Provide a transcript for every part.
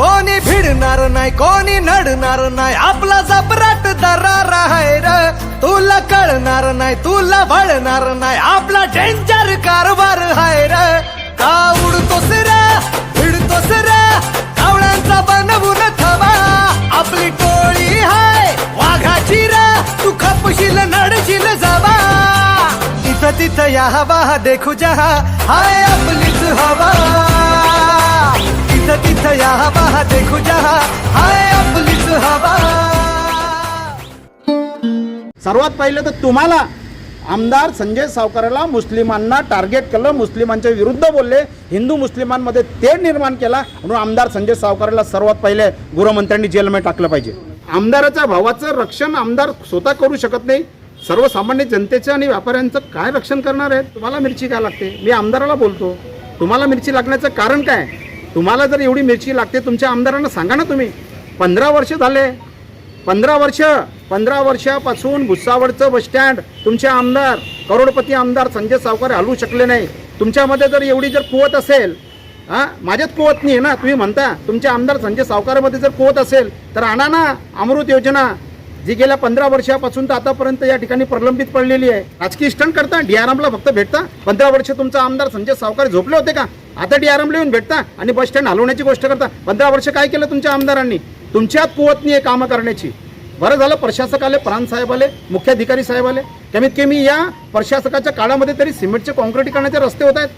कोणी भिडणार नाही कोणी नडणार नाही आपला जबराट दरार आहे र. तुला कळणार नाही तुला वळणार नाही आपला डेंजर कारभार आहे र. का उडतोस रे? भिडतोस रे? कावळ्यांचा बनवून थवा आपली टोळी हाय वाघाची रे. तू खपशील नडशील जवा. इथं तिथं या हवा देखू जहा. हाय आपलीच हवा. तिथं या हवा देखू जहा. हाय आपलीच हवा. सर्वात पहिले तर तुम्हाला आमदार संजय सावकाराला मुस्लिमांना टार्गेट केलं मुस्लिमांच्या विरुद्ध बोलले. हिंदू मुस्लिमांमध्ये ते निर्माण केला म्हणून आमदार संजय सावकाराला सर्वात पहिले गृहमंत्र्यांनी जेलमध्ये टाकलं पाहिजे. आमदाराच्या भावाचं रक्षण आमदार स्वतः करू शकत नाही. सर्वसामान्य जनतेचं आणि व्यापाऱ्यांचं काय रक्षण करणार आहे तुम्हाला मिरची काय लागते? मी आमदाराला बोलतो. तुम्हाला मिरची लागण्याचं कारण काय? तुम्हाला जर एवढी मिरची लागते तुमच्या आमदारांना सांगा ना तुम्ही. पंधरा वर्ष झाले. पंधरा वर्ष पंधरा वर्षापासून भुसावळचं बसस्टँड तुमचे आमदार करोडपती आमदार संजय सावकार हलवू शकले नाही. तुमच्यामध्ये जर एवढी जर कुवत असेल हां माझ्यात कुवत नाही आहे ना तुम्ही म्हणता. तुमचे आमदार संजय सावकारमध्ये जर कुवत असेल तर आणा ना अमृत योजना जी गेल्या पंधरा वर्षापासून तर आतापर्यंत या ठिकाणी प्रलंबित पडलेली आहे. राजकीय स्टंट करता डीआरएमला फक्त भेटता. पंधरा वर्ष तुमचा आमदार संजय सावकार झोपले होते का? आता डीआरएमला येऊन भेटता आणि बस स्टँड हलवण्याची गोष्ट करता. पंधरा वर्ष काय केलं तुमच्या आमदारांनी? तुमच्यात कुवत नाही आहे कामं करण्याची. बरं झालं प्रशासक आले प्राण साहेब आले मुख्याधिकारी साहेब आले. कमीत कमी या प्रशासकाच्या काळामध्ये तरी सिमेंटचे कॉन्क्रिटीकरणाचे रस्ते होत आहेत.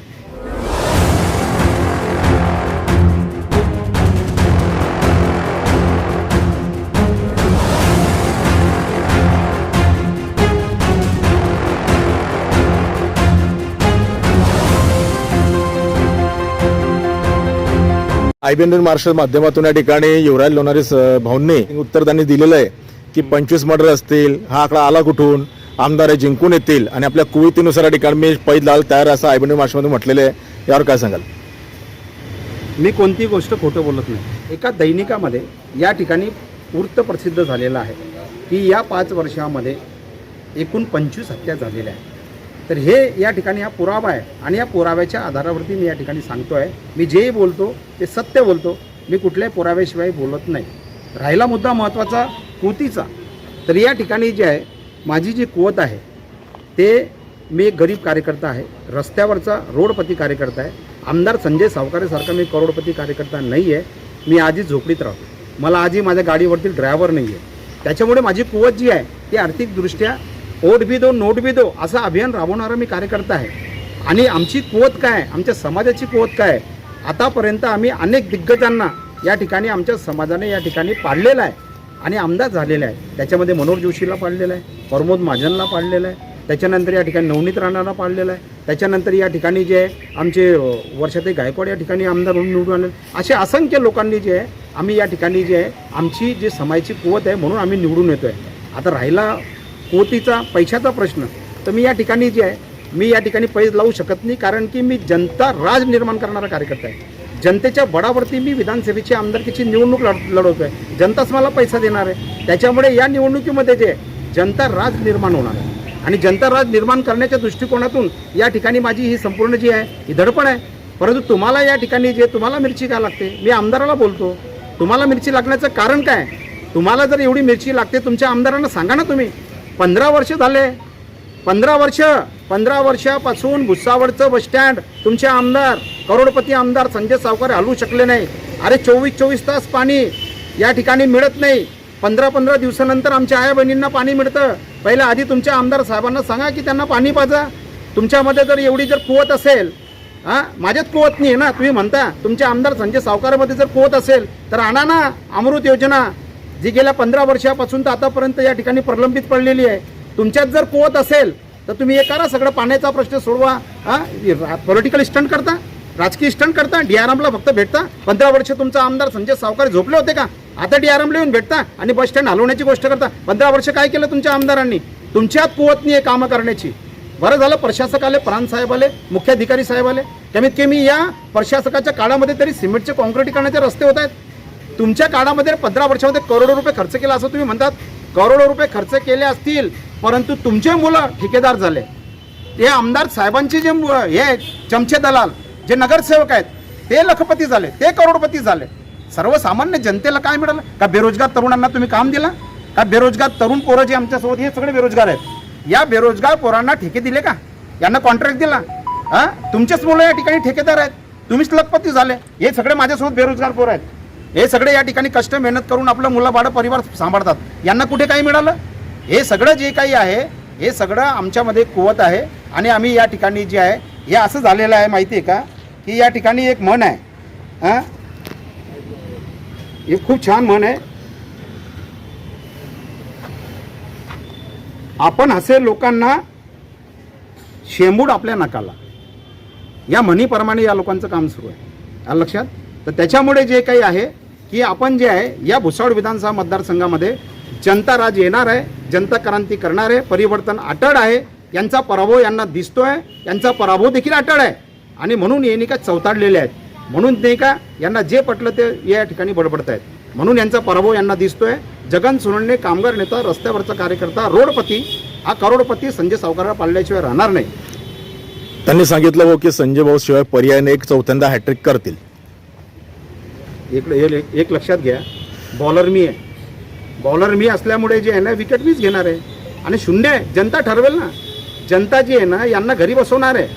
आयबीएन मार्शल माध्यमातून या ठिकाणी युवराज लोणारे स- भाऊंनी उत्तर त्यांनी दिलेलं आहे की पंचवीस मर्डर असतील हा आकडा आला कुठून आमदार हे जिंकून येतील आणि आपल्या कुवितीनुसार या ठिकाणी मी पैद लाल तयार असं आयबीएन मार्शलमध्ये म्हटलेलं आहे. यावर काय सांगाल? मी कोणती गोष्ट खोटं बोलत नाही. एका दैनिकामध्ये या ठिकाणी वृत्त प्रसिद्ध झालेलं आहे की या पाच वर्षामध्ये एकूण पंचवीस हत्या झालेल्या आहेत. तर हे या ठिकाणी हा पुरावा आहे. आणि या पुराव्याच्या आधारावरती मी या ठिकाणी सांगतो आहे मी जेही बोलतो ते सत्य बोलतो मी कुठल्याही पुराव्याशिवाय बोलत नाही. राहिला मुद्दा महत्त्वाचा कुतीचा. तर या ठिकाणी जे आहे माझी जी कुवत आहे ते मी एक गरीब कार्यकर्ता आहे रस्त्यावरचा रोडपती कार्यकर्ता आहे. आमदार संजय सावकारेसारखा मी करोडपती कार्यकर्ता नाही आहे मी आधी झोपडीत राहतो. मला आजी माझ्या गाडीवरती ड्रायव्हर नाही आहे त्याच्यामुळे माझी कुवत जी आहे ती आर्थिकदृष्ट्या ओट भी दो नोट भी दो असं अभियान राबवणारा मी कार्यकर्ता आहे. आणि आमची कुवत काय? आहे? आमच्या समाजाची कुवत काय? आहे? आतापर्यंत आम्ही अनेक दिग्गजांना या ठिकाणी आमच्या समाजाने या ठिकाणी पाडलेला आहे. आणि आमदार झालेला आहे. त्याच्यामध्ये मनोहर जोशीला पाडलेला आहे प्रमोद महाजनला पाडलेला आहे त्याच्यानंतर या ठिकाणी नवनीत राणाला पाडलेला आहे त्याच्यानंतर या ठिकाणी जे आहे आमचे अ, वर्षाताई गायकवाड या ठिकाणी आमदार म्हणून निवडून आले असे असंख्य लोकांनी जे आहे आम्ही या ठिकाणी जे आहे आमची जी समाजाची कुवत आहे म्हणून आम्ही निवडून येतो आहे आता राहिला पोतीचा पैशाचा प्रश्न. तर मी या ठिकाणी जे आहे मी या ठिकाणी पैज लावू शकत नाही कारण की मी जनता राज निर्माण करणारा कार्यकर्ता आहे. जनतेच्या बळावरती मी विधानसभेची आमदारकीची निवडणूक लढ लढवतो आहे जनताच मला पैसा देणार आहे. त्याच्यामुळे या निवडणुकीमध्ये जे आहे, जनता राज निर्माण होणार आहे. आणि जनता राज निर्माण करण्याच्या दृष्टिकोनातून या ठिकाणी माझी ही संपूर्ण जी आहे ही धडपण आहे. परंतु तुम्हाला या ठिकाणी जे तुम्हाला मिरची का लागते? मी आमदाराला बोलतो. तुम्हाला मिरची लागण्याचं कारण काय? तुम्हाला जर एवढी मिरची लागते तुमच्या आमदारांना सांगा ना तुम्ही. पंधरा वर्ष झाले. पंधरा वर्ष पंधरा वर्षापासून भुसावळचं बसस्टँड तुमचे आमदार करोडपती आमदार संजय सावकार हलवू शकले नाही. अरे चोवीस चोवीस तास पाणी या ठिकाणी मिळत नाही. पंधरा पंधरा दिवसानंतर आमच्या आया बहिणींना पाणी मिळतं. पहिलं आधी तुमच्या आमदार साहेबांना सांगा की त्यांना पाणी पाजा. तुमच्यामध्ये जर एवढी जर कुवत असेल हां? माझ्यात कुवत नाही आहे ना तुम्ही म्हणता. तुमच्या आमदार संजय सावकारमध्ये जर कुवत असेल तर आणा ना अमृत योजना. जी गेल्या पंधरा वर्षापासून तर आतापर्यंत या ठिकाणी प्रलंबित पडलेली आहे. तुमच्यात जर कुवत असेल तर तुम्ही हे करा सगळं पाण्याचा प्रश्न सोडवा. हा? पॉलिटिकल स्टंट करता राजकीय स्टंट करता डीआरएमला फक्त भेटता. पंधरा वर्ष तुमचा आमदार संजय सावकार झोपले होते का? आता डीआरएमला येऊन भेटता आणि बस स्टँड हलवण्याची गोष्ट करता. पंधरा वर्ष काय केलं तुमच्या आमदारांनी? तुमच्यात कुवत नाही आहे कामं करण्याची. बरं झालं प्रशासक आले प्राण साहेब आले मुख्याधिकारी साहेब आले. कमीत कमी या प्रशासकाच्या काळामध्ये तरी सिमेंटचे कॉन्क्रिटीकरणाचे रस्ते होत आहेत. तुमच्या काळामध्ये पंधरा वर्षामध्ये करोडो रुपये खर्च केला असं तुम्ही म्हणतात. करोडो रुपये खर्च केले असतील परंतु तुमचे मुलं ठेकेदार झाले. हे आमदार साहेबांचे जे हे आहेत, चमचे दलाल जे नगरसेवक आहेत ते लखपती झाले ते करोडपती झाले. सर्वसामान्य जनतेला काय मिळालं? का बेरोजगार तरुणांना तुम्ही काम दिला? का बेरोजगार तरुण पोरं जे आमच्यासोबत हे सगळे बेरोजगार आहेत? या बेरोजगार पोरांना ठेके दिले का? यांना कॉन्ट्रॅक्ट दिला? हा? तुमचेच मुलं या ठिकाणी ठेकेदार आहेत. तुम्हीच लखपती झाले. हे सगळे माझ्यासोबत बेरोजगार पोरं आहेत. हे सगळे या ठिकाणी कष्ट मेहनत करून आपलं मुलं बाळं परिवार सांभाळतात. यांना कुठे काही मिळालं? हे सगळं जे काही आहे हे सगळं आमच्यामध्ये कुवत आहे आणि आम्ही या ठिकाणी जे आहे हे असं झालेलं आहे माहिती आहे का? की या ठिकाणी एक म्हण आहे. हां? हे खूप छान म्हण आहे. आपण असे लोकांना शेंबूड आपल्या नकाला. या म्हणीप्रमाणे या लोकांचं काम सुरू आहे. लक्षात? तर त्याच्यामुळे जे काही आहे की आपण जे आहे या भुसावळ विधानसभा मतदारसंघामध्ये जनता राज येणार आहे जनता क्रांती करणार आहे परिवर्तन अटळ आहे यांचा पराभव यांना दिसतोय यांचा पराभव देखील अटळ आहे. आणि म्हणून हे का चौताडलेले आहेत. म्हणून नाही का यांना जे पटलं ते या ठिकाणी बडबडत आहेत. म्हणून यांचा पराभव यांना दिसतोय. जगन सोनवणे कामगार नेता रस्त्यावरचा कार्यकर्ता रोडपती हा करोडपती संजय सावकाराला पाळल्याशिवाय राहणार नाही. त्यांनी सांगितलं हो की संजय भाऊ शिवाय पर्याय एक चौथ्यांदा हॅट्रिक करतील. एक एक- एक लक्षात घ्या. बॉलर मी आहे. बॉलर मी असल्यामुळे जे आहे ना विकेट मीच घेणार आहे. आणि शून्य आहे. जनता ठरवेल ना. जनता जी आहे ना यांना घरी बसवणार आहे.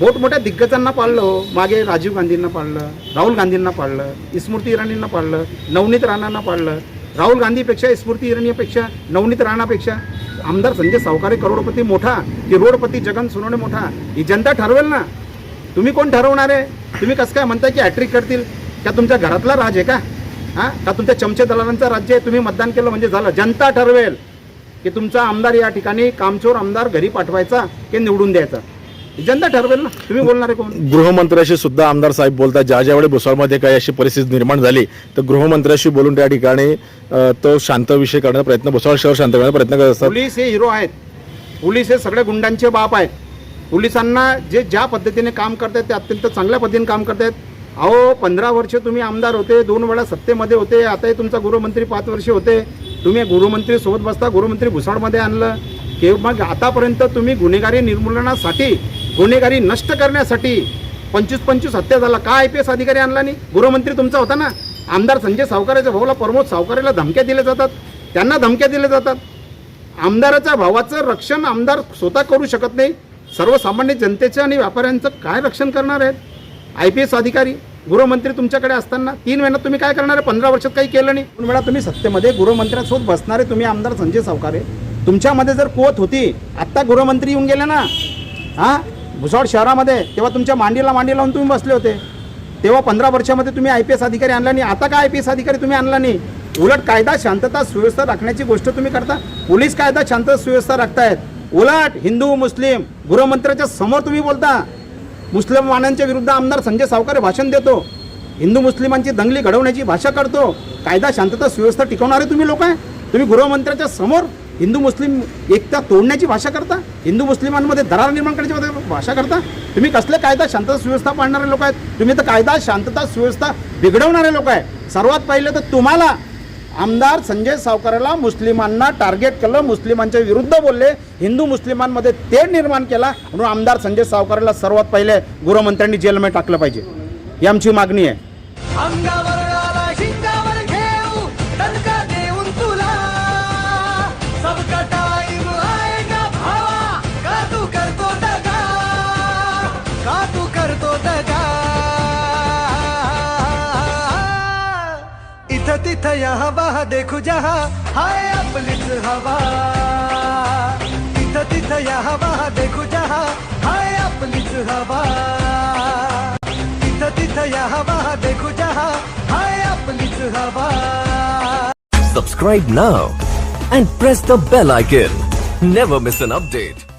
मोठमोठ्या दिग्गजांना पाळलं हो. मागे राजीव गांधींना पाळलं राहुल गांधींना पाळलं स्मृती इराणींना पाळलं नवनीत राणांना पाळलं. राहुल गांधीपेक्षा स्मृती इराणीपेक्षा नवनीत राणापेक्षा आमदार संजय सावकारे करोडपती मोठा की रोडपती जगन सोनवणे मोठा ही जनता ठरवेल ना. तुम्ही कोण ठरवणार आहे? तुम्ही कसं काय म्हणताय की हॅट्रिक करतील? का तुमच्या घरातला राज आहे का? हां? का तुमच्या चमचे दलालांचा राज्य आहे? तुम्ही मतदान केलं म्हणजे झालं. जनता ठरवेल की तुमचा आमदार या ठिकाणी कामचोर आमदार घरी पाठवायचा की निवडून द्यायचा. जनता ठरवेल ना. तुम्ही बोलणारे कोण? गृहमंत्र्याशी सुद्धा आमदार साहेब बोलतात. ज्या ज्यावेळी भुसावळमध्ये काही अशी परिस्थिती निर्माण झाली तर गृहमंत्र्याशी बोलून त्या ठिकाणी तो शांत विषय करण्याचा प्रयत्न भुसावळ शहर शांत करण्याचा प्रयत्न करत असतात. पोलीस हे हिरो आहेत. पोलीस हे सगळ्या गुंडांचे बाप आहेत. पोलिसांना जे ज्या पद्धतीने काम करतात ते अत्यंत चांगल्या पद्धतीने काम करतात अहो पंधरा वर्ष तुम्ही आमदार होते दोन वेळा सत्तेमध्ये होते आताही तुमचा गृहमंत्री पाच वर्ष होते. तुम्ही गृहमंत्री सोबत बसता गृहमंत्री भुसाडमध्ये आणलं. की मग आतापर्यंत तुम्ही गुन्हेगारी निर्मूलनासाठी गुन्हेगारी नष्ट करण्यासाठी पंचवीस पंचवीस हत्या झाला. का आय पी एस अधिकारी आणला नाही? गृहमंत्री तुमचा होता ना? आमदार संजय सावकाराच्या भाऊला प्रमोद सावकारेला धमक्या दिल्या जातात. त्यांना धमक्या दिल्या जातात. आमदाराच्या भावाचं रक्षण आमदार स्वतः करू शकत नाही. सर्वसामान्य जनतेचं आणि व्यापाऱ्यांचं काय रक्षण करणार आहेत? आय पी एस अधिकारी गृहमंत्री तुमच्याकडे असताना तीन महिन्यात तुम्ही काय करणार आहे? पंधरा वर्षात काही केलं नाही. दोन वेळा तुम्ही सत्तेमध्ये गृहमंत्र्यांसोबत बसणारे तुम्ही आमदार संजय सावकारे. तुमच्यामध्ये जर कोत होती आत्ता गृहमंत्री येऊन गेले ना हां? भुसावळ शहरामध्ये तेव्हा तुमच्या मांडीला मांडी लावून तुम्ही बसले होते. तेव्हा पंधरा वर्षामध्ये तुम्ही आय पी एस अधिकारी आणला नाही. आता काय आय पी एस अधिकारी तुम्ही आणला नाही? उलट कायदा शांतता सुव्यवस्था राखण्याची गोष्ट तुम्ही करता. पोलीस कायदा शांतता सुव्यवस्था राखतायत. उलट हिंदू मुस्लिम गृहमंत्र्याच्या समोर तुम्ही बोलता. मुस्लिमानांच्या विरुद्ध आमदार संजय सावकारे भाषण देतो. हिंदू मुस्लिमांची दंगली घडवण्याची भाषा करतो कायदा शांतता सुव्यवस्था टिकवणारे तुम्ही लोक आहे. तुम्ही गृहमंत्र्याच्या समोर हिंदू मुस्लिम एकता तोडण्याची भाषा करता. हिंदू मुस्लिमांमध्ये दरार निर्माण करण्याची भाषा करता. तुम्ही कसले कायदा शांतता सुव्यवस्था पाळणारे लोक आहेत? तुम्ही तर कायदा शांतता सुव्यवस्था बिघडवणारे लोक आहे सर्वात पहिले तर तुम्हाला आमदार संजय सावकाराला मुस्लिमांना टार्गेट केलं मुस्लिमांच्या विरुद्ध बोलले हिंदू मुस्लिमांमध्ये ते निर्माण केला म्हणून आमदार संजय सावकाराला सर्वात पहिले गृहमंत्र्यांनी जेलमध्ये टाकलं पाहिजे. ही आमची मागणी आहे. इथं तिथं या हवा देखू जहा। हाय आपलीच हवा। इथं तिथं या हवा देखू जहा। हाय आपलीच हवा। तिथं तिथं या हवा देखू जहा। हाय आपलीच हवा। Subscribe now and press the bell icon. Never miss an update.